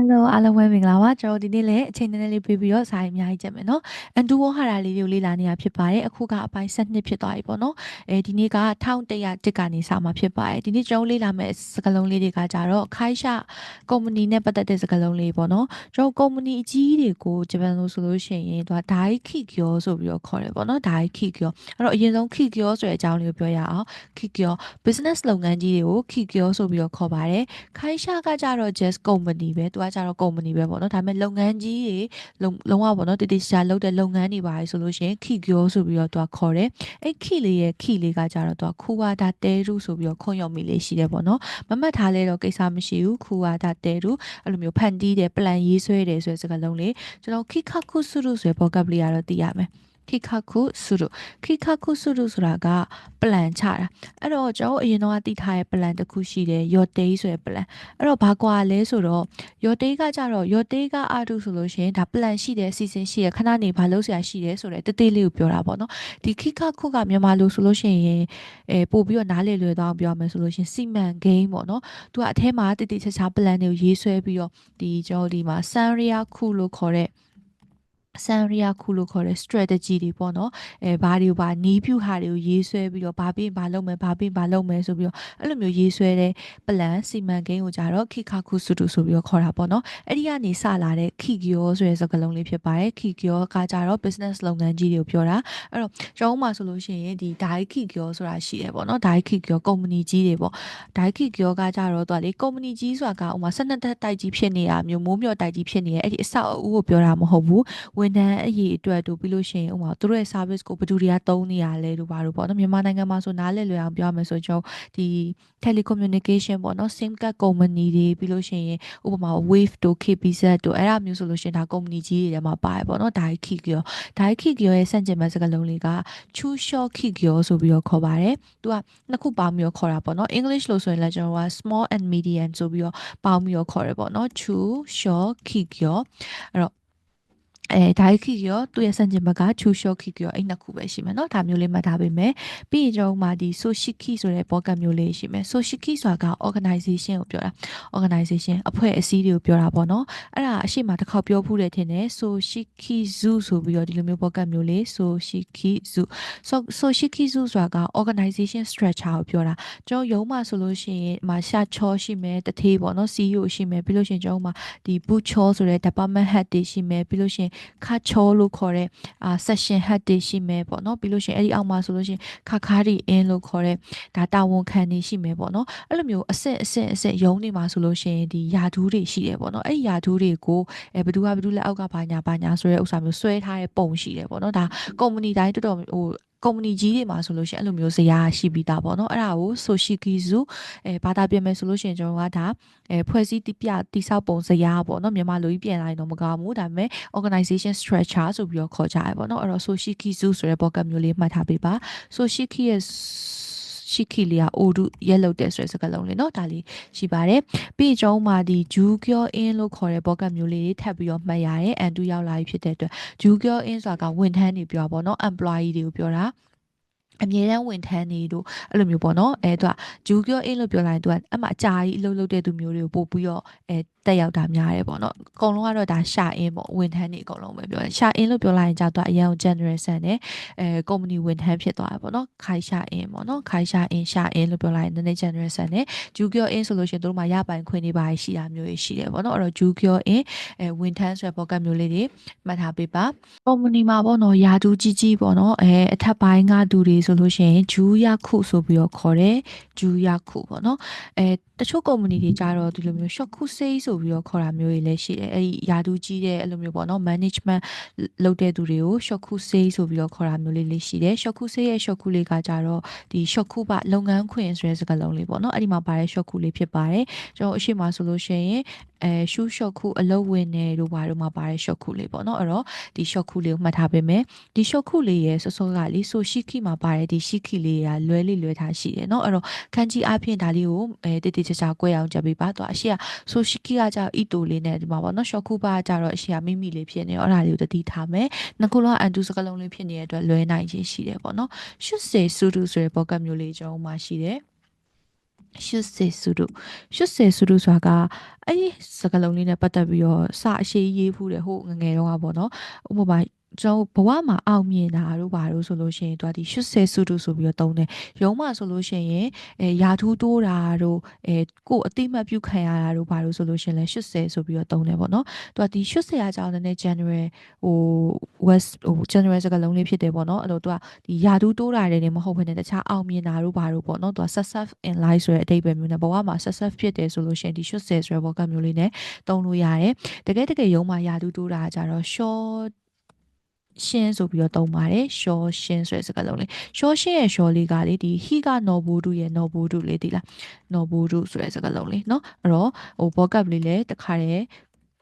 Hello အားလုံးပဲမင်္ဂလာပါကျွန်တော်ဒီနေ့လည်းအချိန်နည်းနည်းလေးပြေးပြီးတော့စာရေးအများကြီးကြက်မယ်နော်အန်တူဝဟာရာလေးတွေကိုလေ့လာနေတာဖြစ်ပါတယ်အခုကအပိုင်း7ဖြစ်သွားပြီပေါ့နော်အဲဒီနေ့က1100တစ်ကနေစမှာဖြစ်ပါတယ်ဒီနေ့ကျွန်တော်လေ့လာမယ့်စကားလုံးလေးတွေကကြတော့ခိုင်းရှာကုမ္ပဏီနဲ့ပတ်သက်တဲ့စကားလုံးလေးပေါ့နော်ကျွန်တော်ကုမ္ပဏီအကြီးတွေကိုဂျပန်လိုဆိုလို့ရှိရင်သူကဒိုင်ခိကယောဆိုပြီးတော့ခေါ်တယ်ပေါ့နော်ဒိုင်ခိကယောအဲ့တော့အရင်ဆုံးခိကယောဆိုတဲ့အကြောင်းလေးကိုပြောရအောင်ခိကယော business လုပ်ငန်းကြီးတွေကိုခိကယောဆိုပြီးတော့ခေါ်ပါတယ်ခိုင်းရှာကကြတော့ just company ပဲသူကကြတော့ company ပဲပေါ့နော်ဒါပေမဲ့လုပ်ငန်းကြီးတွေလုံးဝပေါ့နော်တတိချာလုပ်တဲ့လုပ်ငန်းတွေပါဆိုလို့ရှိရင်ခိကျောဆိုပြီးတော့သူကခေါ်တယ်အဲ့ခိလေးရဲ့ခိလေးကကြတော့သူကခူဝါဒါတဲရုဆိုပြီးတော့ခွန်ရုံမိလေးရှိတယ်ပေါ့နော်မမှတ်ထားလဲတော့ကိစ္စမရှိဘူးခူဝါဒါတဲရုအဲ့လိုမျိုးဖန်တီးတယ် plan ရေးဆွဲတယ်ဆိုတဲ့စကားလုံးလေးကျွန်တော်ခိခခုစုရုဆိုတဲ့ vocabulary ကတော့သိရမယ် ခိခခုစုရုခိခခုစုရုဆိုတာက plan ချတာအဲ့တော့ကျွန်တော်အရင်တော့သိထားတဲ့ plan တစ်ခုရှိတယ် your day ဆိုတဲ့ plan အဲ့တော့ဘာကွာလဲဆိုတော့ your day ကကြတော့ your day ကအားတူဆိုလို့ရှိရင်ဒါ plan ရှိတယ် season ရှိတယ်ခဏနေဘာလုပ်စရာရှိတယ်ဆိုတဲ့တသေးလေးကိုပြောတာပေါ့နော်ဒီခိခခုကမြန်မာလိုဆိုလို့ရှိရင်အဲပို့ပြီးတော့နားလေလွယ်သွားအောင်ပြောမယ်ဆိုလို့ရှိရင်စီမံကိန်းပေါ့နော်သူကအထဲမှာတိတိကျကျ plan တွေကိုရေးဆွဲပြီးတော့ဒီကျွန်တော်ဒီမှာ Sanria ခုလို့ခေါ်တဲ့ ဆန်ရီယာခုလို့ခေါ်တဲ့ strategy တွေပေါ့နော်အဲဘာတွေကိုဘာနီးပြူဟာတွေကိုရေးဆွဲပြီးတော့ဘာပြီးဘာလုပ်မယ်ဘာပြီးဘာလုပ်မယ်ဆိုပြီးတော့အဲ့လိုမျိုးရေးဆွဲတဲ့ plan စီမံကိန်းကိုကြတော့ခိခါခုစုတုဆိုပြီးတော့ခေါ်တာပေါ့နော်အဲ့ဒီကနေစလာတဲ့ခိကယောဆိုတဲ့စကားလုံးလေးဖြစ်ပါတယ်ခိကယောကကြတော့ business လုပ်ငန်းကြီးတွေကိုပြောတာအဲ့တော့ကျွန်တော်မှဆိုလို့ရှိရင်ဒီဒိုင်ခိကယောဆိုတာရှိတယ်ပေါ့နော်ဒိုင်ခိကယောကုမ္ပဏီကြီးတွေပေါ့ဒိုင်ခိကယောကကြတော့သူကလေကုမ္ပဏီကြီးဆိုတာကဥမာ12တက်တိုက်ကြီးဖြစ်နေတာမျိုးမိုးမြော့တိုက်ကြီးဖြစ်နေရဲ့အဲ့ဒီအဆောက်အဦကိုပြောတာမဟုတ်ဘူးဝန်ထမ်းအရေးအတွက်တို့ပြီးလို့ရှိရင်ဥပမာသူတို့ရဲ့ service ကိုဘယ်သူတွေကသုံးနေရလဲတို့ဘာလို့ပေါ့နော်မြန်မာနိုင်ငံမှာဆိုနားလည်လွယ်အောင်ပြောရမယ်ဆိုကျွန်တော်ဒီ telecommunication ပေါ့နော် sim card company တွေပြီးလို့ရှိရင်ဥပမာ wave တို့ KBZ တို့အဲ့ဒါမျိုးဆိုလို့ရှိရင်ဒါ company ကြီးတွေထဲမှာပါတယ်ပေါ့နော်ဒါခိကရောဒါခိကရောရဲ့စန့်ကျင်ဘက်စကားလုံးလေးက true short ခိကရောဆိုပြီးတော့ခေါ်ပါတယ်သူကနှစ်ခုပေါင်းပြီးတော့ခေါ်တာပေါ့နော် English လို့ဆိုရင်လည်းကျွန်တော်က small and medium ဆိုပြီးတော့ပေါင်းပြီးတော့ခေါ်ရပေါ့နော် true short ခိကရောအဲ့တော့ အဲဒါခိရောသူ့ရဲ့စံကျင်ဘက်ကချူရှော့ခိရောအဲ့နှစ်ခုပဲရှိမယ်เนาะဒါမျိုးလေးမှတ်ထားပေးမယ်ပြီးရင်ကျွန်တော်မှာဒီ soshiki ဆိုတဲ့ pocket မျိုးလေးရှိမယ် soshiki ဆိုတာက organization ကိုပြောတာ organization အဖွဲ့အစည်းတွေကိုပြောတာပေါ့เนาะအဲ့ဒါအရှိမတစ်ခေါက်ပြောဖူးတယ်ထင်တယ် soshiki zu ဆိုပြီးတော့ဒီလိုမျိုး pocket မျိုးလေး soshiki zu so soshiki zu ဆိုတာက organization structure ကိုပြောတာကျွန်တော်ရုံးမှာဆိုလို့ရှိရင်မှာရှာချောရှိမယ်တထေးပေါ့เนาะ CEO ရှိမယ်ပြီးလို့ရှိရင်ကျွန်တော်မှာဒီ boot ချောဆိုတဲ့ department head တွေရှိမယ်ပြီးလို့ရှိရင် ခါချောလို့ခေါ်တဲ့အာ session head တွေရှိမယ်ပေါ့နော်ပြီးလို့ရှိရင်အဲ့ဒီအောက်မှာဆိုလို့ရှိရင်ခါခါရီအင်းလို့ခေါ်တဲ့ဒါတာဝန်ခံနေရှိမယ်ပေါ့နော်အဲ့လိုမျိုးအဆင့်အဆင့်အဆင့်ရုံးနေမှာဆိုလို့ရှိရင်ဒီယာဒူးတွေရှိတယ်ပေါ့နော်အဲ့ဒီယာဒူးတွေကိုအဲဘယ်သူကဘယ်သူလက်အောက်ကဘာညာဘာညာဆိုတဲ့ဥစ္စာမျိုးဆွဲထားတဲ့ပုံရှိတယ်ပေါ့နော်ဒါကုမ္ပဏီတိုင်းတော်တော်ဟို ကုမ္ပဏီကြီးတွေမှာဆိုလို့ရှိရင်အဲ့လိုမျိုးဇယားရှိပြီးသားပေါ့နော်အဲ့ဒါကို Soshiki-zu အဲဘာသာပြန်မယ်ဆိုလို့ရှိရင်ကျွန်တော်ကဒါအဲဖွဲ့စည်းတိပြတိဆောက်ပုံဇယားပေါ့နော်မြန်မာလိုကြီးပြန်လာရင်တော့မကောင်းဘူးဒါပေမဲ့ organization structure ဆိုပြီးတော့ခေါ်ကြရပေါ့နော်အဲ့တော့ Soshiki-zu ဆိုတဲ့ pocket မျိုးလေးမှတ်ထားပေးပါ Soshiki ရဲ့ရှိ ခိလျာအိုဒုရက်လုတ်တဲ့ဆိုတဲ့စကားလုံးလေးเนาะဒါလေးရှိပါတယ်ပြီးကျွန်တော်မှာဒီဂျူကျော်အင်းလို့ခေါ်တဲ့ဘောကတ်မျိုးလေးတွေထပ်ပြီးတော့မှတ်ရတယ်အန်တူရောက်လာပြီဖြစ်တဲ့အတွက်ဂျူကျော်အင်းဆိုတာကဝန်ထမ်းတွေပြောပါတော့ employee တွေကိုပြောတာအမြဲတမ်းဝန်ထမ်းနေတို့အဲ့လိုမျိုးပေါ့နော်အဲသူကဂျူကျော်အင်းလို့ပြောလိုက်ရင်သူကအမှအကြာကြီးအလုပ်လုပ်တဲ့သူမျိုးတွေကိုပို့ပြီးတော့အဲ တက်ရောက်တာများတယ်ပေါ့နော်အကုန်လုံးကတော့ဒါရှာအင်းပေါ့ဝန်ထမ်းတွေအကုန်လုံးပဲပြောတယ်ရှာအင်းလို့ပြောလိုက်ရင်ကြာတော့အရင် general ဆန်တယ်အဲကုမ္ပဏီဝန်ထမ်းဖြစ်သွားတယ်ပေါ့နော်ခိုင်ရှာအင်းပေါ့နော်ခိုင်ရှာအင်းရှာအင်းလို့ပြောလိုက်ရင်နည်းနည်း general ဆန်တယ်ဂျူကျော်အင်းဆိုလို့ရှိရင်တို့မှာရပိုင်ခွင့်တွေပါရှိတာမျိုးရှိတယ်ပေါ့နော်အဲ့တော့ဂျူကျော်အင်းအဲဝန်ထမ်းဆိုတဲ့ pocket မျိုးလေးတွေမှတ်ထားပေးပါကုမ္ပဏီမှာပေါ့နော်ယာတူးကြီးကြီးပေါ့နော်အဲအထက်ပိုင်းကသူတွေဆိုလို့ရှိရင်ဂျူယာခုဆိုပြီးတော့ခေါ်တယ်ဂျူယာခုပေါ့နော်အဲတချို့ company တွေကြတော့ဒီလိုမျိုး short coup sale ဆိုပြီးတော့ခေါ်တာမျိုးတွေလည်းရှိတယ်အဲ့ဒီယာတူးကြီးတဲ့အဲ့လိုမျိုးပေါ့နော် management လုပ်တဲ့သူတွေကို short coup sale ဆိုပြီးတော့ခေါ်တာမျိုးလေးလေးရှိတယ် short coup sale ရဲ့ short coup လေးကကြတော့ဒီ short coup ပါလုပ်ငန်းခွင်ဆိုတဲ့စကားလုံးလေးပေါ့နော်အဲ့ဒီမှာပါတဲ့ short coup လေးဖြစ်ပါတယ်ကျွန်တော်အရှိမဆိုလို့ရှိရင်အဲ shoe short coup အလုပ်ဝင်နေတို့ဘာတို့မှာပါတဲ့ short coup လေးပေါ့နော်အဲ့တော့ဒီ short coup လေးကိုမှတ်ထားပေးမယ်ဒီ short coup လေးရဲ့စောစောကလေး so shiki မှာပါတဲ့ဒီ shiki လေးကလွဲလေးလွဲထားရှိတယ်နော်အဲ့တော့ခန်းကြီးအဖြစ်ဒါလေးကိုအဲတိတိကျကျကွဲအောင်ကြပ်ပေးပါတော့အရှိကဆိုရှိခိကကြောင့်အီတိုလေးနဲ့ဒီမှာပေါ့နော်ရှော့ခုပါကြတော့အရှိကမိမိလေးဖြစ်နေတော့အဲ့ဒါလေးကိုတတိထားမယ်နှစ်ခုလုံးအန်တူစကလုံးလေးဖြစ်နေတဲ့အတွက်လွဲနိုင်ခြင်းရှိတယ်ပေါ့နော်ရှုစေစူတူဆိုတဲ့ဘောကတ်မျိုးလေးကျွန်တော်မှရှိတယ်ရှုစေစုတို့ရှုစေစုတို့ဆိုတာကအဲ့ဒီစကားလုံးလေးနဲ့ပတ်သက်ပြီးတော့စအရှိရေးဖူးတယ်ဟိုငငယ်တော့ကပေါ့နော်ဥပမာ ကျွန်တော်ဘဝမှာအောင်မြင်တာတို့ဘာလို့ဆိုလို့ရှိရင်သူကဒီ80စုတုဆိုပြီးတော့တုံးတယ်ရုံးမှာဆိုလို့ရှိရင်အဲယာထူးတိုးတာတို့အဲကိုအတိမတ်ပြုခံရတာတို့ဘာလို့ဆိုလို့ရှိရင်လဲ80ဆိုပြီးတော့တုံးတယ်ပေါ့နော်သူကဒီ80ရာကြောင့်လည်း general ဟို west ဟို general စကားလုံးလေးဖြစ်တယ်ပေါ့နော်အဲ့တော့သူကဒီယာထူးတိုးတာတွေလည်းမဟုတ်ဘဲနဲ့တခြားအောင်မြင်တာတို့ဘာလို့ပေါ့နော်သူက success in life ဆိုတဲ့အဓိပ္ပာယ်မျိုးနဲ့ဘဝမှာ success ဖြစ်တယ်ဆိုလို့ရှိရင်ဒီ80ဆိုတဲ့ဘောကမျိုးလေးနဲ့တုံးလို့ရတယ်တကယ်တကယ်ရုံးမှာယာထူးတိုးတာကြတော့ short ရှင်းဆိုပြီးတော့သုံးပါတယ်ရှောရှင်းဆိုတဲ့စကားလုံးလေးရှောရှင်းရဲ့ရှောလေးကလေဒီဟီကနော်ဘူဒုရဲ့နော်ဘူဒုလေးဒီလားနော်ဘူဒုဆိုတဲ့စကားလုံးလေးเนาะအဲ့တော့ဟိုဘောကပ်လေးလည်းတခါတည်း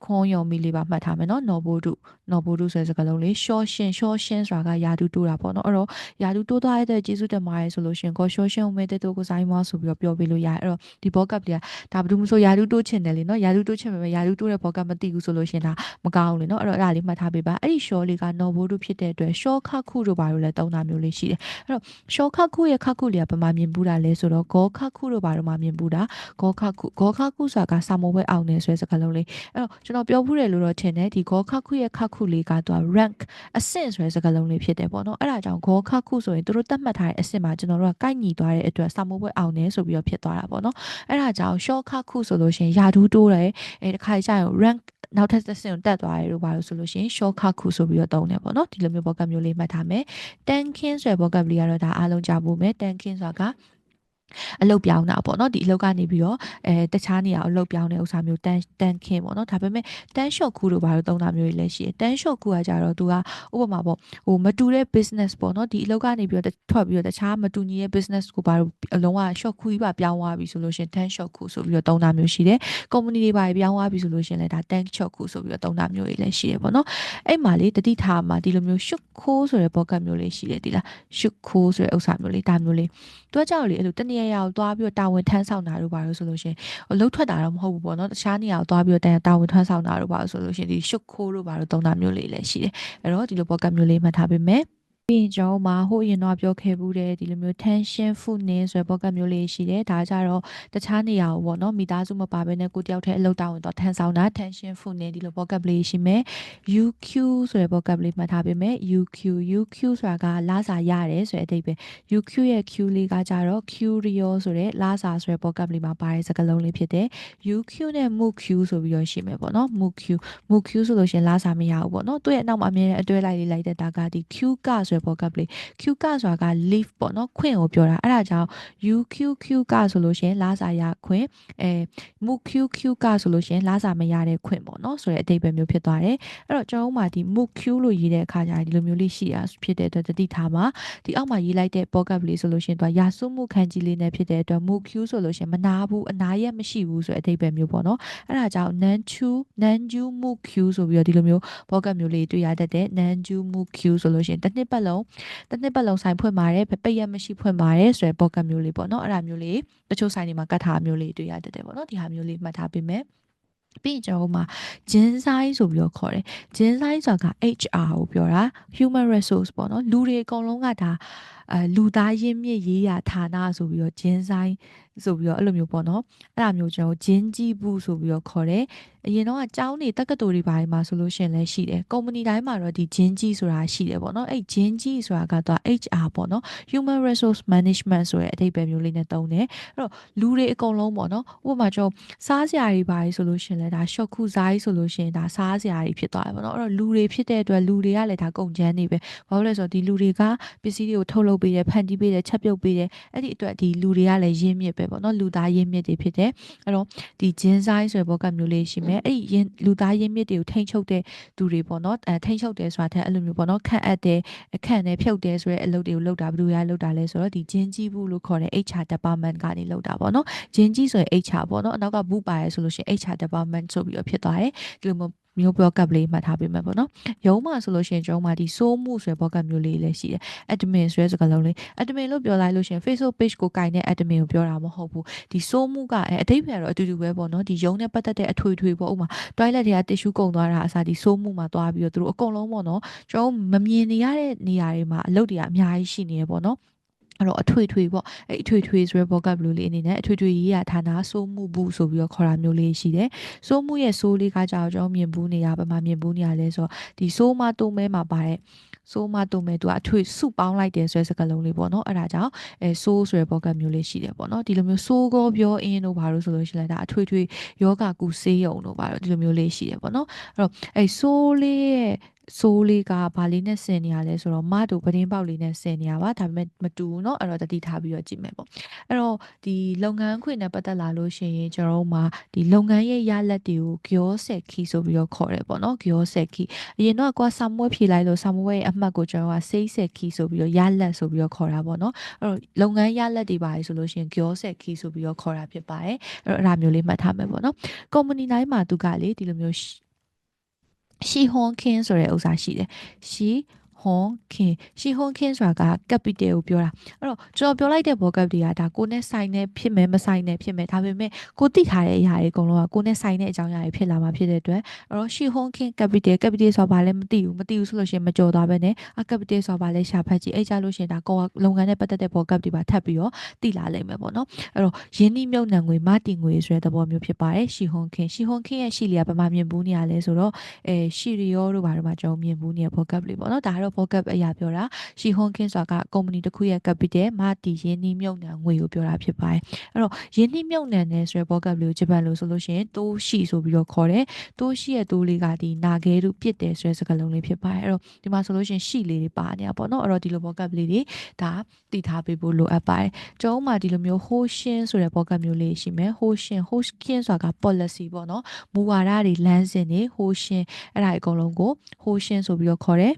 ခွန်ယုံမီလေးပါမှတ်ထားမယ်နော်နော်ဘူဒုနော်ဘူဒုဆိုတဲ့စကားလုံးလေးရှောရှင်းရှောရှင်းဆိုတာကယာဒုတိုးတာပေါ့နော်အဲ့တော့ယာဒုတိုးသွားတဲ့ကျေးဇူးတင်ပါတယ်ဆိုလို့ရှင်ကိုရှောရှင်းမဲတဲ့တို့ကိုဆိုင်မဆိုပြီးတော့ပြောပြလို့ရတယ်အဲ့တော့ဒီဘောကပ်လေးကဒါဘာလို့မဆိုယာဒုတိုးချင်တယ်လေနော်ယာဒုတိုးချင်မယ်ယာဒုတိုးတဲ့ဘောကပ်မသိဘူးဆိုလို့ရှင်ဒါမကောင်းလေနော်အဲ့တော့အဲ့ဒါလေးမှတ်ထားပေးပါအဲ့ဒီရှောလေးကနော်ဘူဒုဖြစ်တဲ့အတွက်ရှောခခုတို့ဘာလို့လဲသုံးတာမျိုးလေးရှိတယ်အဲ့တော့ရှောခခုရဲ့ခခုလေးကဘာမှမြင်ဘူးတာလဲဆိုတော့ဂေါခခုတို့ဘာလို့မှမြင်ဘူးတာဂေါခခုဂေါခခုဆိုတာကစာမိုးဘဲအောင်နေဆိုတဲ့စကားလုံးလေးအဲ့တော့ကျွန်တော်ပြောဖူးတယ်လို့တော့ထင်တယ်ဒီဂေါခခုရဲ့ခခုလေးကသူက rank အဆင့်ဆိုတဲ့စကားလုံးလေးဖြစ်တယ်ပေါ့နော်အဲ့ဒါကြောင့်ဂေါခခုဆိုရင်တို့သတ်မှတ်ထားတဲ့အဆင့်မှာကျွန်တော်တို့ကကိုက်ညီသွားတဲ့အတွက်စာမိုးဘဲအောင်နေဆိုပြီးတော့ဖြစ်သွားတာပေါ့နော်အဲ့ဒါကြောင့် short ခခုဆိုလို့ရှိရင်ယာဒူးတိုးတယ်အဲတစ်ခါကျရင် rank နောက်ထပ်တစ်ဆင့်ကိုတက်သွားရလို့ပါလို့ဆိုလို့ရှိရင် short cut ခုဆိုပြီးတော့သုံးတယ်ပေါ့နော်ဒီလိုမျိုး vocab မျိုးလေးမှတ်ထားမယ် tanking ဆိုတဲ့ vocab လေးကတော့ဒါအားလုံးကြားဖို့မယ် tanking ဆိုတာက အလုတ်ပြောင်းတာပေါ့နော်ဒီအလုတ်ကနေပြီးတော့အဲတခြားနေရာအလုတ်ပြောင်းတဲ့ဥစ္စာမျိုးတန်တန်ခင်းပေါ့နော်ဒါပေမဲ့တန်ရှော့ခုတို့ဘာလို့သုံးတာမျိုးတွေလည်းရှိတယ်တန်ရှော့ခုကကြတော့သူကဥပမာပေါ့ဟိုမတူတဲ့ business ပေါ့နော်ဒီအလုတ်ကနေပြီးတော့ထွက်ပြီးတော့တခြားမတူညီတဲ့ business ကိုဘာလို့အလုံးဝ short ခုကြီးပါပြောင်းသွားပြီဆိုလို့ရှင် tan short ခုဆိုပြီးတော့သုံးတာမျိုးရှိတယ် company တွေပါပြောင်းသွားပြီဆိုလို့ရှင်လည်းဒါ tan short ခုဆိုပြီးတော့သုံးတာမျိုးတွေလည်းရှိတယ်ပေါ့နော်အဲ့မှာလေတတိထားမှာဒီလိုမျိုး short ခိုးဆိုတဲ့ pocket မျိုးလေးရှိတယ်ဒီလား short ခိုးဆိုတဲ့ဥစ္စာမျိုးလေးဒါမျိုးလေးသူကကြောက်လေအဲ့လိုတနေရာရောက်သွားပြီးတော့တာဝန်ထမ်းဆောင်တာတို့ပါလို့ဆိုလို့ရှင်အလုပ်ထွက်တာတော့မဟုတ်ဘူးပေါ့နော်တခြားနေရာကိုသွားပြီးတော့တာဝန်ထမ်းဆောင်တာတို့ပါလို့ဆိုလို့ရှင်ဒီရှုပ်ခိုးတို့ပါလို့သုံးတာမျိုးလေးလည်းရှိတယ်အဲ့တော့ဒီလိုပေါ့ကတ်မျိုးလေးမှတ်ထားပေးမယ် ပြီးရင်ကျွန်တော်မှာဟိုအရင်တော့ပြောခဲ့ဘူးတဲ့ဒီလိုမျိုး tension food နင်းဆိုတဲ့ podcast မျိုးလေးရှိတယ်ဒါကြတော့တခြားနေရာကိုပေါ့နော်မိသားစုမပါဘဲနဲ့ကိုတယောက်တည်းအလုပ်တောင်းဝင်တော့ထန်ဆောင်တာ tension food နင်းဒီလို podcast လေးရှိမယ် UQ ဆိုတဲ့ podcast လေးမှတ်ထားပေးမယ် UQ UQ ဆိုတာကလာစာရတယ်ဆိုတဲ့အဓိပ္ပာယ် UQ ရဲ့ Q လေးကကြတော့ curious ဆိုတဲ့လာစာဆိုတဲ့ podcast လေးမှာပါတဲ့စကားလုံးလေးဖြစ်တယ် UQ နဲ့ MUQ ဆိုပြီးတော့ရှိမယ်ပေါ့နော် MUQ MUQ ဆိုလို့ရှိရင်လာစာမရဘူးပေါ့နော်သူ့ရဲ့အနောက်မှာအမြဲတမ်းအတွဲလိုက်လေးလိုက်တဲ့ဒါကဒီ Q ကဆိုတဲ့ vocab လေး Q ကဆိုတာက leaf ပေါ့နော်ခွင့်ကိုပြောတာအဲ့ဒါကြောင့် UQQ ကဆိုလို့ရှိရင်လာစာရခွင့်အဲ MUQQ ကဆိုလို့ရှိရင်လာစာမရတဲ့ခွင့်ပေါ့နော်ဆိုတဲ့အဓိပ္ပာယ်မျိုးဖြစ်သွားတယ်အဲ့တော့ကျွန်တော်တို့မှာဒီ MUQ လို့ရေးတဲ့အခါကျရင်ဒီလိုမျိုးလေးရှိရဖြစ်တဲ့အတွက်တတိထားမှာဒီအောက်မှာရေးလိုက်တဲ့ vocab လေးဆိုလို့ရှိရင်သူကရာစုမှုခံကြီးလေးနဲ့ဖြစ်တဲ့အတွက် MUQ ဆိုလို့ရှိရင်မနာဘူးအနာရက်မရှိဘူးဆိုတဲ့အဓိပ္ပာယ်မျိုးပေါ့နော်အဲ့ဒါကြောင့် nanchu nanju MUQ ဆိုပြီးတော့ဒီလိုမျိုး vocab မျိုးလေးတွေ့ရတတ်တဲ့ nanju MUQ ဆိုလို့ရှိရင်တစ်နှစ်ပတ်လုံးတစ်နှစ်ပတ်လုံးဆိုင်ဖွင့်ပါတယ်ပိတ်ရက်မရှိဖွင့်ပါတယ်ဆိုတဲ့ podcast မျိုးလေးပေါ့နော်အဲ့ဒါမျိုးလေးတချို့ဆိုင်တွေမှာကတ်ထားမျိုးလေးတွေ့ရတတ်တယ်ပေါ့နော်ဒီဟာမျိုးလေးမှတ်ထားပေးမယ်ပြီးကျွန်တော်မှာဂျင်းဆိုင်ဆိုပြီးတော့ခေါ်တယ်ဂျင်းဆိုင်ဆိုတာက HR ကိုပြောတာ human resource ပေါ့နော်လူတွေအကုန်လုံးကဒါ အဲလူသားရင်းမြစ်ရေးရာဌာနဆိုပြီးတော့ဂျင်းဆိုင်ဆိုပြီးတော့အဲ့လိုမျိုးပေါ့နော်အဲ့ဒါမျိုးကျွန်တော်ဂျင်းကြီးဘူးဆိုပြီးတော့ခေါ်တယ်အရင်တော့အကြောင်းတွေတက္ကသိုလ်တွေဘာတွေမှာဆိုလို့ရှင်လည်းရှိတယ်ကုမ္ပဏီတိုင်းမှာတော့ဒီဂျင်းကြီးဆိုတာရှိတယ်ပေါ့နော်အဲ့ဂျင်းကြီးဆိုတာကတော့ HR ပေါ့နော် Human Resource Management ဆိုတဲ့အဓိပ္ပာယ်မျိုးလေးနဲ့သုံးတယ်အဲ့တော့လူတွေအကုန်လုံးပေါ့နော်ဥပမာကျွန်တော်စားစရာတွေဘာတွေဆိုလို့ရှင်လည်းဒါ short ခုစားကြီးဆိုလို့ရှင်ဒါစားစရာတွေဖြစ်သွားတယ်ပေါ့နော်အဲ့တော့လူတွေဖြစ်တဲ့အတွက်လူတွေကလည်းဒါကုန်ကျန်းနေပဲဘာလို့လဲဆိုတော့ဒီလူတွေကပစ္စည်းတွေကိုထုတ်လုပ်ပေးတယ်ဖန်တီးပေးတယ်ချက်ပြုတ်ပေးတယ်အဲ့ဒီအတွက်ဒီလူတွေကလည်းရင်းမြစ်ပဲပေါ့နော်လူသားရင်းမြစ်တွေဖြစ်တယ်အဲ့တော့ဒီဂျင်းဆိုင်ဆိုတဲ့ဘောကမျိုးလေးရှိမယ်အဲ့ဒီရင်းလူသားရင်းမြစ်တွေကိုထိန်းချုပ်တဲ့သူတွေပေါ့နော်အဲထိန်းချုပ်တယ်ဆိုတာတဲ့အဲ့လိုမျိုးပေါ့နော်ခန့်အပ်တယ်အခန့်နဲ့ဖြုတ်တယ်ဆိုတဲ့အလုပ်တွေကိုလုပ်တာဘယ်လိုရလုပ်တာလဲဆိုတော့ဒီဂျင်းကြီးဘူးလို့ခေါ်တဲ့ HR department ကနေလုပ်တာပေါ့နော်ဂျင်းကြီးဆိုရင် HR ပေါ့နော်အနောက်ကဘူးပါရဲဆိုလို့ရှိရင် HR department ဆိုပြီးတော့ဖြစ်သွားတယ်ဒီလိုမျိုး မျိုးပြောကပ်လေးမှတ်ထားပေးမယ်ပေါ့နော်ရုံးမှာဆိုလို့ရှိရင်ကျွန်တော်မှာဒီစိုးမှုဆိုတဲ့ဘောကပ်မျိုးလေးလည်းရှိတယ် admin ဆိုတဲ့စကားလုံးလေး admin လို့ပြောလိုက်လို့ရှိရင် Facebook page ကိုကင်တဲ့ admin ကိုပြောတာမဟုတ်ဘူးဒီစိုးမှုကအဲအတိတ်ပဲတော့အတူတူပဲပေါ့နော်ဒီရုံးနဲ့ပတ်သက်တဲ့အထွေထွေပေါ့ဥမာ toilet တွေက tissue ကုန်သွားတာအစားဒီစိုးမှုမှာသွားပြီးတော့သူတို့အကုန်လုံးပေါ့နော်ကျွန်တော်မမြင်နေရတဲ့နေရာတွေမှာအလုပ်တွေကအများကြီးရှိနေရပေါ့နော် အဲ့တော့အထွေထွေပေါ့အဲ့အထွေထွေဆိုရယ် vocabulary လေးအနေနဲ့အထွေထွေရေးရဌာနစိုးမှုဘူးဆိုပြီးတော့ခေါ်တာမျိုးလေးရှိတယ်စိုးမှုရဲ့စိုးလေးကကြောက်ကျွန်တော်မြင်ဘူးနေရပါမှာမြင်ဘူးနေရလဲဆိုတော့ဒီစိုးမတုံးမဲမှာပါတဲ့ဆိုးမတုံမဲ့သူကအထွေစုပေါင်းလိုက်တယ်ဆိုတဲ့စကားလုံးလေးပေါ့နော်အဲ့ဒါကြောင့်အဲဆိုးဆိုတဲ့ဘောကမျိုးလေးရှိတယ်ပေါ့နော်ဒီလိုမျိုးဆိုးကောပြောအင်းတို့ဘာလို့ဆိုလို့ရှိလဲဒါအထွေထွေယောဂကူဆေးရုံတို့ဘာလို့ဒီလိုမျိုးလေးရှိတယ်ပေါ့နော်အဲ့တော့အဲဆိုးလေးရဲ့ဆိုးလေးကဘာလေးနဲ့ဆင်နေရလဲဆိုတော့မတို့ပတင်းပေါက်လေးနဲ့ဆင်နေရပါဒါပေမဲ့မတူဘူးเนาะအဲ့တော့တတိထားပြီးတော့ကြည့်မယ်ပေါ့အဲ့တော့ဒီလုပ်ငန်းခွင်နဲ့ပတ်သက်လာလို့ရှိရင်ကျွန်တော်တို့မှာဒီလုပ်ငန်းရဲ့ရလက်တွေကိုကျောဆက်ခီဆိုပြီးတော့ခေါ်တယ်ပေါ့နော်ကျောဆက်ခီအရင်တော့ကွာဆာမွေးဖြေလိုက်လို့ဆာမွေးရဲ့အမှတ်ကိုကျွန်တော်ကစိတ်ဆက်ခီဆိုပြီးတော့ရလက်ဆိုပြီးတော့ခေါ်တာပေါ့နော်အဲ့တော့လုပ်ငန်းရလက်တွေပါလေဆိုလို့ရှိရင်ကျောဆက်ခီဆိုပြီးတော့ခေါ်တာဖြစ်ပါတယ်အဲ့တော့အဲ့ဒါမျိုးလေးမှတ်ထားမယ်ပေါ့နော်ကုမ္ပဏီတိုင်းမှာသူကလေဒီလိုမျိုး ရှီဟွန်ခင်းဆိုတဲ့ဥစ္စာရှိတယ်ရှီ ဟွန်ခင်ရှီဟွန်ခင်ဆိုတာက capital ကိုပြောတာအဲ့တော့ကျွန်တော်ပြောလိုက်တဲ့ vocab တွေကဒါကိုနဲ့ဆိုင်နဲ့ဖြစ်မယ်မဆိုင်နဲ့ဖြစ်မယ်ဒါပေမဲ့ကိုသိထားတဲ့အရာတွေအကုန်လုံးကကိုနဲ့ဆိုင်တဲ့အကြောင်းအရာတွေဖြစ်လာမှာဖြစ်တဲ့အတွက်အဲ့တော့ရှီဟွန်ခင် capital capital ဆိုတာဘာလဲမသိဘူးမသိဘူးဆိုလို့ရှိရင်မကြော်သွားပဲနဲ့အ capital ဆိုတာဘာလဲရှာဖတ်ကြည့်အဲ့ကြလို့ရှိရင်ဒါကိုကလုပ်ငန်းနဲ့ပတ်သက်တဲ့ vocab တွေပါထပ်ပြီးတော့သိလာလိမ့်မယ်ပေါ့နော်အဲ့တော့ယင်းနှိမြုပ်နှံငွေမတင်ငွေဆိုတဲ့သဘောမျိုးဖြစ်ပါတယ်ရှီဟွန်ခင်ရှီဟွန်ခင်ရဲ့ရှီလီကဘာမှမြင်ဘူးနေရလဲဆိုတော့အဲရှီရီယောတို့ဘာတို့မှကျွန်တော်မြင်ဘူးနေတဲ့ vocab လေးပေါ့နော်ဒါကတော့ vocab အရာပြောတာရှီဟွန်ခင်းဆိုတာကကုမ္ပဏီတစ်ခုရဲ့ capital မတီရင်းနှီးမြုပ်နှံငွေကိုပြောတာဖြစ်ပါတယ်အဲ့တော့ရင်းနှီးမြုပ်နှံနေဆိုတဲ့ vocab လေးကိုဂျပန်လိုဆိုလို့ရှိရင်တိုးရှိဆိုပြီးတော့ခေါ်တယ်တိုးရှိရဲ့တိုးလေးကဒီနာခဲတို့ပြစ်တယ်ဆိုတဲ့စကားလုံးလေးဖြစ်ပါတယ်အဲ့တော့ဒီမှာဆိုလို့ရှိရင်ရှိလေးတွေပါနေတာပေါ့နော်အဲ့တော့ဒီလို vocab လေးတွေဒါတည်ထားပေးဖို့လိုအပ်ပါတယ်ကျွန်တော်မှဒီလိုမျိုး hoshin ဆိုတဲ့ vocab မျိုးလေးရှိမယ် hoshin hoshin ဆိုတာက policy ပေါ့နော်မူဝါဒတွေလမ်းစဉ်တွေ hoshin အဲ့ဒါအကုန်လုံးကို hoshin ဆိုပြီးတော့ခေါ်တယ်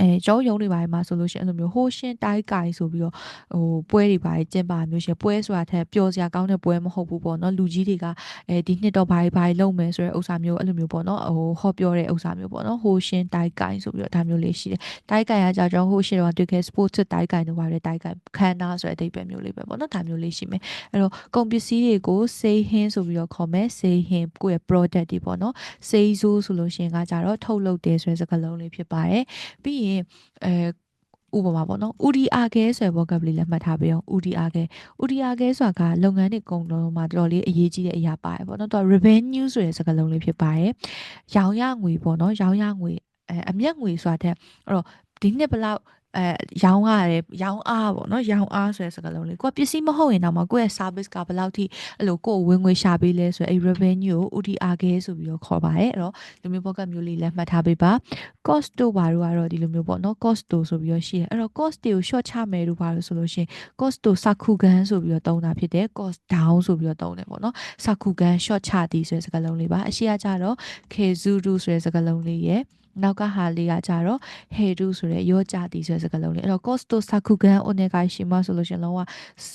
အဲကျောင်းရုံးတွေပိုင်းမှာဆိုလို့ရှိရင်အဲ့လိုမျိုးဟိုရှင်းတိုက်ကိုင်ဆိုပြီးတော့ဟိုပွဲတွေပိုင်းကျင်းပမျိုးရှင်ပွဲဆိုတာထက်ပျော်စရာကောင်းတဲ့ပွဲမဟုတ်ဘူးပေါ့နော်လူကြီးတွေကအဲဒီနှစ်တော့ဘာဘာလုပ်မယ်ဆိုတဲ့ဥစ္စာမျိုးအဲ့လိုမျိုးပေါ့နော်ဟိုဟောပြောတဲ့ဥစ္စာမျိုးပေါ့နော်ဟိုရှင်းတိုက်ကိုင်ဆိုပြီးတော့ဒါမျိုးလေးရှိတယ်တိုက်ကိုင်ကကြောင့်ကျွန်တော်ဟိုရှင်းတော့တွေ့ခဲ့ sports တိုက်ကိုင်တော့ပါတဲ့တိုက်ကိုင်ခန်းနာဆိုတဲ့အဓိပ္ပာယ်မျိုးလေးပဲပေါ့နော်ဒါမျိုးလေးရှိမယ်အဲ့တော့ကုန်ပစ္စည်းတွေကို say hin ဆိုပြီးတော့ခေါ်မယ် say hin ကိုယ့်ရဲ့ product တွေပေါ့နော် say zo ဆိုလို့ရှိရင်ကကြတော့ထုတ်လုပ်တယ်ဆိုတဲ့စကားလုံးလေးဖြစ်ပါတယ်ပြီးရင်အဲဥပမာပေါ့နော် UDR ခဲဆိုတဲ့ vocab လေးလည်းမှတ်ထားပေးအောင် UDR ခဲ UDR ခဲဆိုတာကလုပ်ငန်းတွေကုန်လုံးမှာတော်တော်လေးအရေးကြီးတဲ့အရာပါတယ်ပေါ့နော်သူက revenue ဆိုတဲ့စကားလုံးလေးဖြစ်ပါတယ်ရောင်ရငွေပေါ့နော်ရောင်ရငွေအဲအမျက်ငွေဆိုတာတဲ့အဲ့တော့ဒီနှစ်ဘလောက် အဲရောင်းရတယ်ရောင်းအားပေါ့နော်ရောင်းအားဆိုတဲ့စကားလုံးလေးကိုကပစ္စည်းမဟုတ်ရင်တော့မှကိုယ့်ရဲ့ service ကဘယ်လောက်ထိအဲ့လိုကိုယ်ဝင်ငွေရှာပေးလဲဆိုတော့အဲ့ revenue ကို ODR ခဲဆိုပြီးတော့ခေါ်ပါတယ်အဲ့တော့ဒီမျိုးပေါက်ကမျိုးလေးလည်းမှတ်ထားပေးပါ cost တို့ဘာတို့ကတော့ဒီလိုမျိုးပေါ့နော် cost တို့ဆိုပြီးတော့ရှိတယ်အဲ့တော့ cost တွေကို short ချမယ်တို့ဘာလို့ဆိုလို့ရှိရင် cost တို့စာခုကန်ဆိုပြီးတော့တုံးတာဖြစ်တယ် cost down ဆိုပြီးတော့တုံးတယ်ပေါ့နော်စာခုကန် short ချသည်ဆိုတဲ့စကားလုံးလေးပါအရှိအကြတော့ kezuru ဆိုတဲ့စကားလုံးလေးရဲ့ နောက်ကဟာလေးကကြတော့ heru ဆိုတဲ့ရောကြသည်ဆိုတဲ့စကားလုံးလေးအဲ့တော့ costo sakugan onega shima ဆိုလို့ရှင်လုံးဝ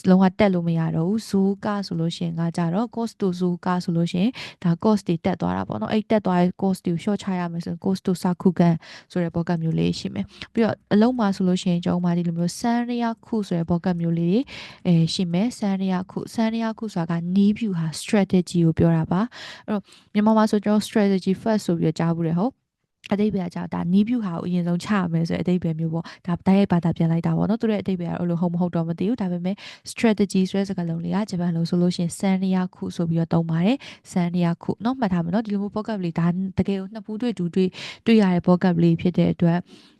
လုံးဝတက်လို့မရတော့ဘူး zoka ဆိုလို့ရှင်ကကြတော့ costo zoka ဆိုလို့ရှင်ဒါ cost တွေတက်သွားတာပေါ့နော်အဲ့တက်သွားတဲ့ cost တွေကို short ချရမယ်ဆိုရင် costo sakugan ဆိုတဲ့ဘောကမျိုးလေးရှိမယ်ပြီးတော့အလုံးမှာဆိုလို့ရှင်ကျွန်တော်မှဒီလိုမျိုး sanria ခုဆိုတဲ့ဘောကမျိုးလေးတွေအဲရှိမယ် sanria ခု sanria ခုဆိုတာက knee view ဟာ strategy ကိုပြောတာပါအဲ့တော့မြန်မာမှာဆိုကျွန်တော် strategy first ဆိုပြီးကြားဘူးတယ်ဟုတ် အတိတ်ပဲကကြာဒါနီးပြူဟာကိုအရင်ဆုံးချရမယ်ဆိုရင်အတိတ်ပဲမျိုးပေါ့ဒါတိုက်ရိုက်ဘာသာပြန်လိုက်တာပေါ့နော်သူတို့အတိတ်ပဲကအဲ့လိုဟုတ်မဟုတ်တော့မသိဘူးဒါပေမဲ့ strategy ဆိုတဲ့စကားလုံးလေးကဂျပန်လိုဆိုလို့ရှိရင်စံနေရခုဆိုပြီးတော့သုံးပါတယ်စံနေရခုနော်မှတ်ထားမယ်နော်ဒီလိုမျိုး podcast လေးဒါတကယ်ကိုနှစ်ဖူးတွေ့တူတွေ့တွေ့ရတဲ့ podcast လေးဖြစ်တဲ့အတွက်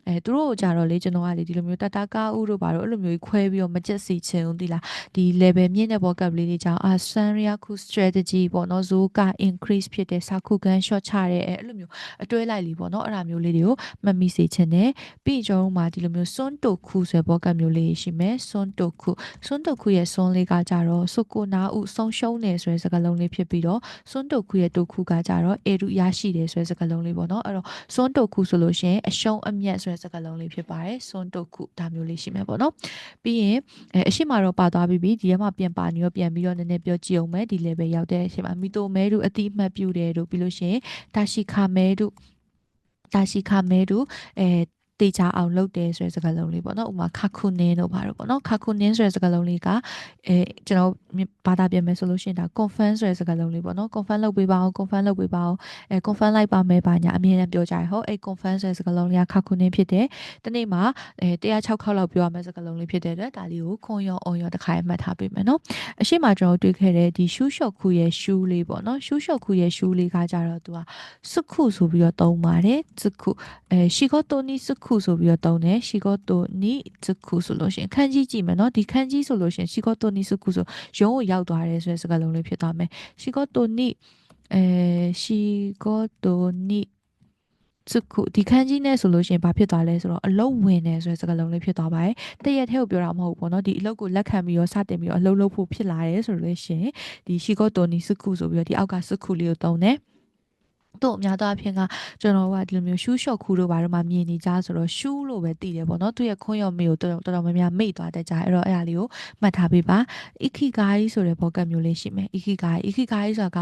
အဲသူတို့ကြတော့လေကျွန်တော်ကလေဒီလိုမျိုးတတကားဥတို့ဘာလို့အဲ့လိုမျိုးခွဲပြီးတော့မကြက်စီချင်ဘူးဒီလားဒီ level မြင့်တဲ့ vocab လေးတွေကြောင့်အာ Sanria ku strategy ပေါ့နော် Zoka increase ဖြစ်တဲ့ Sakugan short ချတဲ့အဲ့လိုမျိုးအတွဲလိုက်လीပေါ့နော်အဲ့ဒါမျိုးလေးတွေကိုမမိစေချင်တယ်ပြီးကျွန်တော်တို့မှာဒီလိုမျိုး Son Toku ဆိုတဲ့ vocab မျိုးလေးရှိမယ် Son Toku Son Toku ရဲ့ Son လေးကကြတော့ Sokona ဥဆုံးရှုံးတယ်ဆိုတဲ့စကားလုံးလေးဖြစ်ပြီးတော့ Son Toku ရဲ့ Toku ကကြတော့ Eru ရရှိတယ်ဆိုတဲ့စကားလုံးလေးပေါ့နော်အဲ့တော့ Son Toku ဆိုလို့ရှိရင်အရှုံးအမြတ်ဆိုတဲ့စကားလုံးလေးဖြစ်ပါတယ်စွန်တုတ်ခုဒါမျိုးလေးရှိမယ်ပေါ့နော်ပြီးရင်အဲအရှိမတော့ပါသွားပြီးပြီဒီထဲမှာပြန်ပါနေရောပြန်ပြီးတော့နည်းနည်းပြောကြည့်အောင်မယ်ဒီ level ရောက်တဲ့အချိန်မှာမီတိုမဲတို့အတိအမှတ်ပြုတယ်တို့ပြီးလို့ရှိရင်တာရှိခါမဲတို့တာရှိခါမဲတို့အဲ တေချာအောင်လုပ်တယ်ဆိုတဲ့စကားလုံးလေးပေါ့နော်ဥပမာခါခုနင်းတို့ပါတော့ပေါ့နော်ခါခုနင်းဆိုတဲ့စကားလုံးလေးကအဲကျွန်တော်ဘာသာပြန်မယ်ဆိုလို့ရှိရင်ဒါ confirm ဆိုတဲ့စကားလုံးလေးပေါ့နော် confirm လုပ်ပေးပါအောင် confirm လုပ်ပေးပါအောင်အဲ confirm လိုက်ပါမယ်ပါညာအမြဲတမ်းပြောကြရဟုတ်အဲ confirm ဆိုတဲ့စကားလုံးလေးကခါခုနင်းဖြစ်တယ်တနေ့မှာအဲ106ခေါက်လောက်ပြောရမယ့်စကားလုံးလေးဖြစ်တဲ့အတွက်ဒါလေးကိုခွန်ရောအုံရောတစ်ခါမှတ်ထားပေးမယ်နော်အရှိမကျွန်တော်တွေ့ခဲ့တဲ့ဒီရှူးရှော့ခုရဲ့ရှူးလေးပေါ့နော်ရှူးရှော့ခုရဲ့ရှူးလေးကကြတော့သူကစုခုဆိုပြီးတော့သုံးပါတယ်စုခုအဲရှီဂိုတိုနီစုခုဆိုပြီးတော့သုံးတယ်ရှီဂိုတိုနီစုခုဆိုလို့ရှိရင်ခန်းကြီးကြည့်မယ်နော်ဒီခန်းကြီးဆိုလို့ရှိရင်ရှီဂိုတိုနီစုခုဆိုရုံးကိုရောက်သွားတယ်ဆိုတဲ့စကားလုံးလေးဖြစ်သွားမယ်ရှီဂိုတိုနီအဲရှီဂိုတိုနီစုခုဒီခန်းကြီးနဲ့ဆိုလို့ရှိရင်ဘာဖြစ်သွားလဲဆိုတော့အလုတ်ဝင်တယ်ဆိုတဲ့စကားလုံးလေးဖြစ်သွားပါတယ်တရက်ထဲကိုပြောတာမဟုတ်ဘူးပေါ့နော်ဒီအလုတ်ကိုလက်ခံပြီးတော့စတင်ပြီးတော့အလုတ်လုပ်ဖို့ဖြစ်လာတယ်ဆိုလို့ရှိရင်ဒီရှီဂိုတိုနီစုခုဆိုပြီးတော့ဒီအောက်ကစုခုလေးကိုသုံးတယ် တို့အများသောအားဖြင့်ကကျွန်တော်ကဒီလိုမျိုးရှူးရှော့ခူတို့ဘာလို့မှမြင်နေကြဆိုတော့ရှူးလို့ပဲတည်တယ်ပေါ့နော်သူရဲ့ခွန်းရော်မေကိုတော်တော်တော်များများမိတ်သွားတဲ့ကြားအဲ့တော့အဲ့ဒါလေးကိုမှတ်ထားပေးပါ ikigai ဆိုတဲ့ဘောကတ်မျိုးလေးရှိမယ် ikigai ikigai ဆိုတာက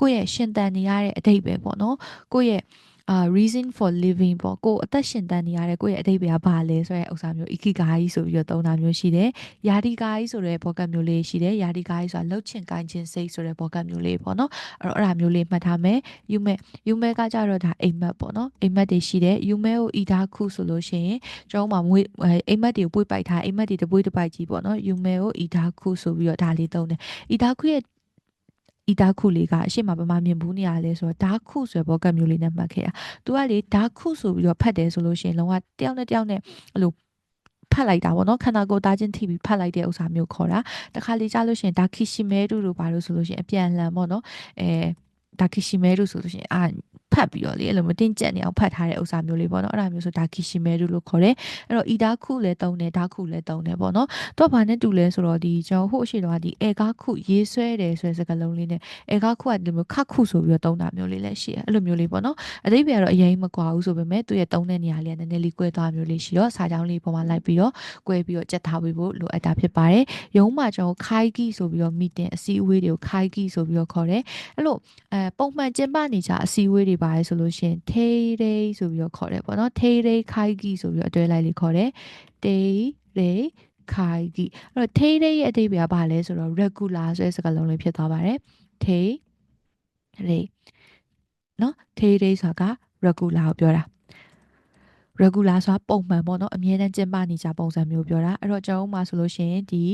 ကိုယ့်ရဲ့ရှင်သန်နေရတဲ့အတိတ်ပဲပေါ့နော်ကိုယ့်ရဲ့ အာ reason for living ပေါ့ကိုအသက်ရှင်တန်နေရတဲ့ကိုယ့်ရဲ့အတိတ်ပဲကဘာလဲဆိုတဲ့ဥစ္စာမျိုး ikigai ဆိုပြီးတော့သုံးတာမျိုးရှိတယ်။ yadigai ဆိုတဲ့ဘောကတ်မျိုးလေးရှိတယ်။ yadigai ဆိုတာလှုပ်ချင်ကိုင်းခြင်းစိတ်ဆိုတဲ့ဘောကတ်မျိုးလေးပေါ့နော်။အဲ့တော့အဲ့ဒါမျိုးလေးမှတ်ထားမယ်။ yume yume ကကြတော့ဒါအိမ်မက်ပေါ့နော်။အိမ်မက်တွေရှိတယ်။ yume ကို idaku ဆိုလို့ရှိရင်ကျွန်တော်မှမွေးအိမ်မက်တွေကိုပွေးပိုက်ထားအိမ်မက်တွေတပွေးတပိုက်ကြီးပေါ့နော်။ yume ကို idaku ဆိုပြီးတော့ဒါလေးသုံးတယ်။ idaku ရဲ့ ဤဓာခုလေးကအရှိမပမာမြင်ဘူးနေရလဲဆိုတော့ဓာခုဆိုဘောကတ်မျိုးလေးနဲ့မှတ်ခဲ့တာ။ तू ကလေဓာခုဆိုပြီးတော့ဖတ်တယ်ဆိုလို့ရှိရင်လုံးဝတယောက်နဲ့တယောက်နဲ့အဲ့လိုဖတ်လိုက်တာပေါ့နော်ခန္ဓာကိုယ်တာချင်းထိပြီးဖတ်လိုက်တဲ့ဥစ္စာမျိုးခေါ်တာတခါလေကြားလို့ရှိရင်ဒါခီရှိမဲတူတို့ဘာလို့ဆိုလို့ရှိရင်အပြန်လှန်ပေါ့နော်အဲဒါခီရှိမဲတူဆိုလို့ရှိရင်အာဖတ်ပြီးတော့လေအဲ့လိုမတင်ကြက်နေအောင်ဖတ်ထားတဲ့ဥစ္စာမျိုးလေးပေါ့နော်အဲ့ဒါမျိုးဆိုဒါခီရှိမဲတူလို့ခေါ်တယ်အဲ့တော့ဤဒါခုလည်းတုံးတယ်ဒါခုလည်းတုံးတယ်ပေါ့နော်တော့ဘာနဲ့တူလဲဆိုတော့ဒီကျွန်တော်ဟိုအရှိတော့ဒီအေကားခုရေးဆွဲတယ်ဆိုတဲ့စကားလုံးလေးနဲ့အေကားခုကဒီလိုခခုဆိုပြီးတော့တုံးတာမျိုးလေးလည်းရှိတယ်အဲ့လိုမျိုးလေးပေါ့နော်အသေးပြကတော့အရင်မကွာဘူးဆိုပေမဲ့သူရဲ့တုံးတဲ့နေရာလေးကနည်းနည်းလေးကွဲသွားမျိုးလေးရှိတော့စာကြောင်းလေးပေါ်မှာလိုက်ပြီးတော့ကွဲပြီးတော့ကြက်ထားပေးဖို့လိုအပ်တာဖြစ်ပါတယ်ရုံးမှာကျွန်တော်ခိုင်းကီဆိုပြီးတော့ meeting အစည်းအဝေးတွေကိုခိုင်းကီဆိုပြီးတော့ခေါ်တယ်အဲ့လိုအဲပုံမှန်ကျင်းပနေကြအစည်းအဝေးတွေပါတယ်ဆိုလို့ရှိရင်ထေးရေဆိုပြီးတော့ခေါ်တယ်ပေါ့နော်ထေးရေခိုင်ဂီဆိုပြီးတော့အတွဲလိုက်လေးခေါ်တယ်တေးရေခိုင်ဂီအဲ့တော့ထေးရေရဲ့အဓိပ္ပာယ်ကဘာလဲဆိုတော့ regular ဆိုတဲ့စကားလုံးလေးဖြစ်သွားပါတယ်ထေးရေနော်ထေးရေဆိုတာက regular ကိုပြောတာ regular ဆိုတာပုံမှန်ပေါ့နော်အမြဲတမ်းကျင်းပနေကြပုံစံမျိုးပြောတာအဲ့တော့ကျွန်တော်မှဆိုလို့ရှိရင်ဒီ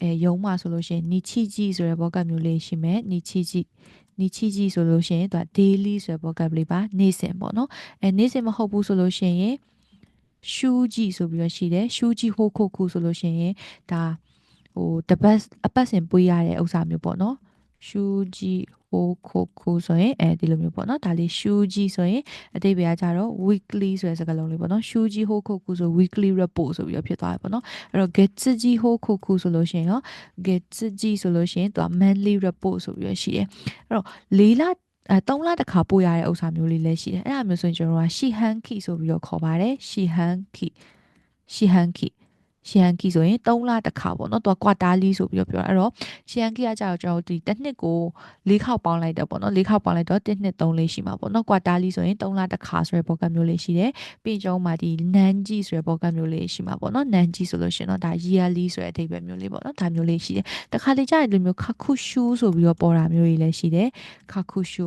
အဲယုံမှဆိုလို့ရှိရင်နီချီဂျီဆိုတဲ့ဘောကမျိုးလေးရှိမယ်နီချီဂျီ နီချီဂျီဆိုလို့ရှိရင်သူက daily ဆိုတဲ့ vocabulary ပါနေ့စဉ်ပေါ့နော်အဲနေ့စဉ်မဟုတ်ဘူးဆိုလို့ရှိရင်ရှူးကြီးဆိုပြီးတော့ရှိတယ်ရှူးကြီးဟိုခုခုဆိုလို့ရှိရင်ဒါဟိုတပတ်အပတ်စဉ်ပွေးရတဲ့ဥစ္စာမျိုးပေါ့နော်ရှူးကြီး ဟိုခိုခိုဆိုရင်အဲဒီလိုမျိုးပေါ့နော်ဒါလေးရှူးကြီးဆိုရင်အတိတ်ပဲကကြတော့ weekly ဆိုတဲ့စကားလုံးလေးပေါ့နော်ရှူးကြီးဟိုခိုခိုဆို weekly report ဆိုပြီးတော့ဖြစ်သွားတယ်ပေါ့နော်အဲ့တော့ get ကြီးဟိုခိုခိုဆိုလို့ရှိရင်ရော get ကြီးဆိုလို့ရှိရင်သူက monthly report ဆိုပြီးတော့ရှိတယ်အဲ့တော့လေးလအဲ3လတစ်ခါပို့ရတဲ့ဥစ္စာမျိုးလေးလည်းရှိတယ်အဲ့ဒါမျိုးဆိုရင်ကျွန်တော်က she hanky ဆိုပြီးတော့ခေါ်ပါတယ် she hanky she hanky ရှီယန်ကီဆိုရင်3လတစ်ခါပေါ့နော်သူကကွာတာလီဆိုပြီးတော့ပြောတာအဲ့တော့ရှီယန်ကီကကြာတော့ကျွန်တော်ဒီတစ်နှစ်ကို၄ခေါက်ပေါင်းလိုက်တယ်ပေါ့နော်၄ခေါက်ပေါင်းလိုက်တော့တစ်နှစ်3လေးရှိမှာပေါ့နော်ကွာတာလီဆိုရင်3လတစ်ခါဆိုတဲ့ဘောကမျိုးလေးရှိတယ်ပြီးကျုံမှာဒီနန်ဂျီဆိုတဲ့ဘောကမျိုးလေးရှိမှာပေါ့နော်နန်ဂျီဆိုလို့ရှိရင်တော့ဒါ yearly ဆိုတဲ့အဓိပ္ပာယ်မျိုးလေးပေါ့နော်ဒါမျိုးလေးရှိတယ်တခါလေကြာရင်ဒီမျိုးခခုရှူဆိုပြီးတော့ပေါ်တာမျိုးကြီးလည်းရှိတယ်ခခုရှူ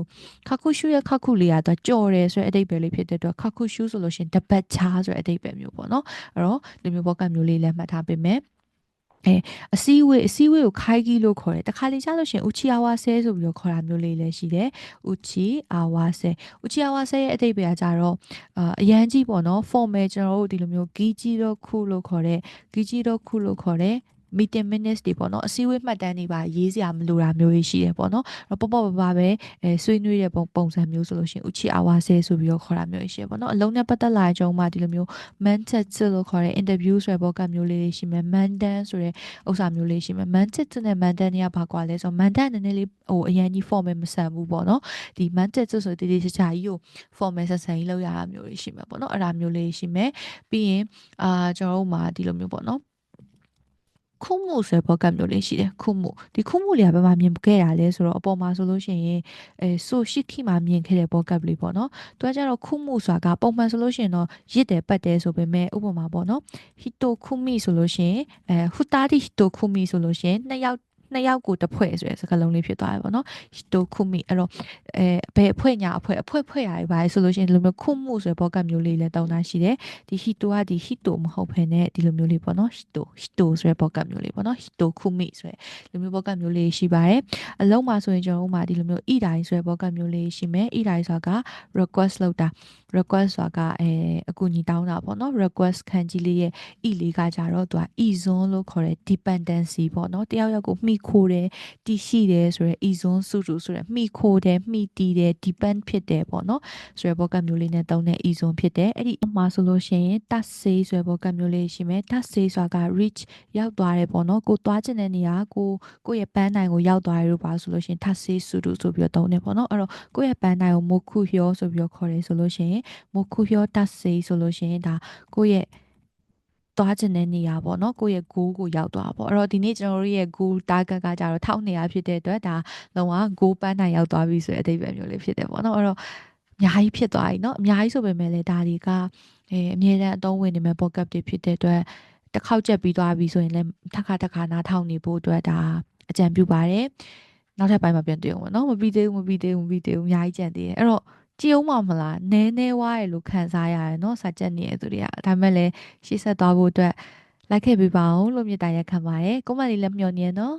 ခခုရှူရဲ့ခခုလေးကတော့ကြော်တယ်ဆိုတဲ့အဓိပ္ပာယ်လေးဖြစ်တဲ့အတွက်ခခုရှူဆိုလို့ရှိရင်တပတ်ချားဆိုတဲ့အဓိပ္ပာယ်မျိုးပေါ့နော်အဲ့တော့ဒီမျိုးဘောကမျိုးလေးလည်းမှတ်ထားပေးမယ်အဲအစည်းအဝေးအစည်းအဝေးကိုခိုင်းကြီးလို့ခေါ်တယ်တခါလေကြားလို့ရှိရင် uchi awase ဆိုပြီးတော့ခေါ်တာမျိုးလေးလည်းရှိတယ် uchi awase uchi awase ရဲ့အတိတ်ပဲကကြတော့အရန်ကြီးပေါ့နော် formal ကျွန်တော်တို့ဒီလိုမျိုး giji တော့ခုလို့ခေါ်တဲ့ giji တော့ခုလို့ခေါ်တဲ့ meeting minutes တွေပေါ့နော်အစည်းအဝေးမှတ်တမ်းတွေပါရေးစရာမလိုတာမျိုးတွေရှိတယ်ပေါ့နော်အဲ့တော့ပေါ့ပေါ့ပါပါပဲအဲဆွေးနွေးတဲ့ပုံပုံစံမျိုးဆိုလို့ရှိရင် uchi awase ဆိုပြီးတော့ခေါ်တာမျိုးရှိတယ်ပေါ့နော်အလုံးနဲ့ပတ်သက်လာကြုံမှာဒီလိုမျိုး mented လို့ခေါ်တဲ့ interview ဆိုတဲ့ဘောကမျိုးလေးတွေရှိမယ် mandan ဆိုတဲ့ဥစ္စာမျိုးလေးရှိမယ် mented နဲ့ mandan တွေကဘာကွာလဲဆိုတော့ mandan နည်းနည်းလေးဟိုအရင်ကြီး formal မဆန်ဘူးပေါ့နော်ဒီ mented ဆိုတည်တည်ချာချာကြီးကို formal ဆန်ဆန်ကြီးလောက်ရတာမျိုးတွေရှိမယ်ပေါ့နော်အဲ့ဒါမျိုးလေးရှိမယ်ပြီးရင်အာကျွန်တော်တို့မှာဒီလိုမျိုးပေါ့နော် ခုမှုဆိုတဲ့ podcast မျိုးလေးရှိတယ်ခုမှုဒီခုမှုလေးကဘယ်မှာမြင်ခဲ့တာလဲဆိုတော့အပေါ်မှာဆိုလို့ရှိရင်အဲဆိုရှိခိမှာမြင်ခဲ့တဲ့ podcast လေးပေါ့နော်သူကကြတော့ခုမှုဆိုတာကပုံမှန်ဆိုလို့ရှိရင်တော့ရစ်တယ်ပတ်တယ်ဆိုပေမဲ့ဥပမာပေါ့နော်ဟီတိုခုမိဆိုလို့ရှိရင်အဲဟူတာဒီဟီတိုခုမိဆိုလို့ရှိရင်နှစ်ယောက် နှစ်ယောက်ကိုတစ်ဖွဲ့ဆိုတဲ့စကားလုံးလေးဖြစ်သွားတယ်ပေါ့နော်ဟီတိုခုမိအဲ့တော့အဲဘယ်အဖွဲ့ညာအဖွဲ့အဖွဲ့ဖွဲ့ရပါလဲဆိုလို့ရှိရင်ဒီလိုမျိုးခုမှုဆိုတဲ့ဘောကမျိုးလေးလည်းတောင်းတာရှိတယ်ဒီဟီတိုကဒီဟီတိုမဟုတ်ဘဲနဲ့ဒီလိုမျိုးလေးပေါ့နော်ဟီတိုဟီတိုဆိုတဲ့ဘောကမျိုးလေးပေါ့နော်ဟီတိုခုမိဆိုတဲ့ဒီလိုမျိုးဘောကမျိုးလေးရှိပါတယ်အလုံးမှာဆိုရင်ကျွန်တော်တို့မှာဒီလိုမျိုးဣဒိုင်ဆိုတဲ့ဘောကမျိုးလေးရှိမယ်ဣဒိုင်ဆိုတာက request လုပ်တာ request ဆိုတာကအဲအကူအညီတောင်းတာပေါ့နော် request ခံကြီးလေးရဲ့ e လေးကကြတော့သူက e zone လို့ခေါ်တဲ့ dependency ပေါ့နော်တယောက်ယောက်ကိုမှီခိုတယ်တည်ရှိတယ်ဆိုရယ် e zone စုစုဆိုရယ်မှီခိုတယ်မှီတည်တယ် depend ဖြစ်တယ်ပေါ့နော်ဆိုရယ်ဘောကမျိုးလေးနဲ့တုံးတဲ့ e zone ဖြစ်တယ်အဲ့ဒီအမှာဆိုလို့ရှိရင် touch say ဆိုရယ်ဘောကမျိုးလေးရှိမယ် touch say ဆိုတာက reach ရောက်သွားတယ်ပေါ့နော်ကိုသွားချင်တဲ့နေရာကိုကိုယ့်ရဲ့ပန်းတိုင်ကိုရောက်သွားရလို့ပါဆိုလို့ရှိရင် touch say စုစုဆိုပြီးတော့တုံးတယ်ပေါ့နော်အဲ့တော့ကိုယ့်ရဲ့ပန်းတိုင်ကိုမိုခုဟျောဆိုပြီးတော့ခေါ်တယ်ဆိုလို့ရှိရငမိုခုဟျော touch say ဆိုလို့ရှိရင်ဒါကိုယ့်ရဲ့သွားခြင်းတဲ့နေရာပေါ့နော်ကိုယ့်ရဲ့ goal ကိုရောက်သွားပေါ့အဲ့တော့ဒီနေ့ကျွန်တော်တို့ရဲ့ goal target ကကြတော့1200ဖြစ်တဲ့အတွက်ဒါလုံးဝ goal ပန်းနိုင်ရောက်သွားပြီဆိုတဲ့အဓိပ္ပာယ်မျိုးလေးဖြစ်တယ်ပေါ့နော်အဲ့တော့အများကြီးဖြစ်သွားပြီเนาะအများကြီးဆိုပေမဲ့လည်းဒါတွေကအဲအမြဲတမ်းအသုံးဝင်နေမဲ့ pocket တွေဖြစ်တဲ့အတွက်တစ်ခေါက်ချက်ပြီးသွားပြီဆိုရင်လည်းတစ်ခါတစ်ခါနားထောင်နေဖို့အတွက်ဒါအကြံပြုပါတယ်နောက်ထပ်ပိုင်းမှာပြန်တွေ့အောင်ပေါ့နော်မပြီးသေးဘူးမပြီးသေးဘူးမပြီးသေးဘူးအများကြီးကြံသေးတယ်အဲ့တော့ ကြည့်အောင်မလားနဲနဲဝါရလို့ခံစားရတယ်နော်စာချက်နေတဲ့သူတွေကဒါမဲ့လည်းရှေ့ဆက်သွားဖို့အတွက်လိုက်ခဲ့ပြပါအောင်လို့မြေတားရက်ခံပါတယ်ကိုမလေးလည်းမျှော်နေရနော်